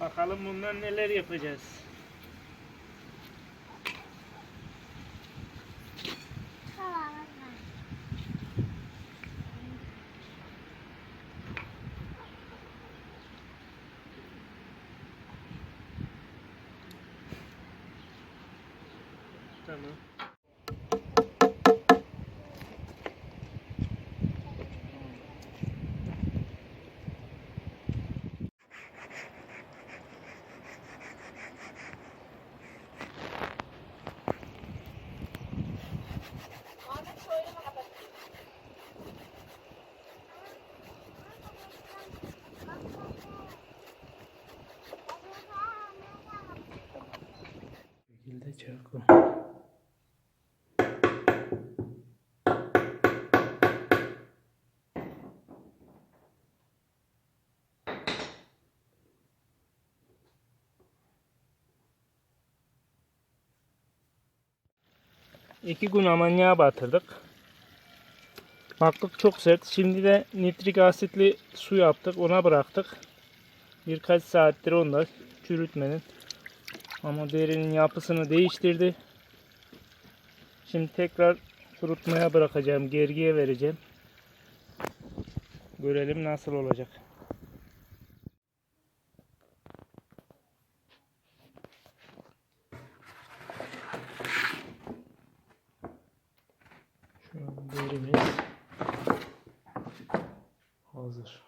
Bakalım bundan neler yapacağız. Tamam. Şekilde çarkı. İki gün amonyağa batırdık. Baktık çok sert. Şimdi de nitrik asitli su yaptık. Ona bıraktık. Birkaç saattir onda çürütmenin. Ama derinin yapısını değiştirdi. Şimdi tekrar kurutmaya bırakacağım. Gergiye vereceğim. Görelim nasıl olacak. Şu derimiz hazır.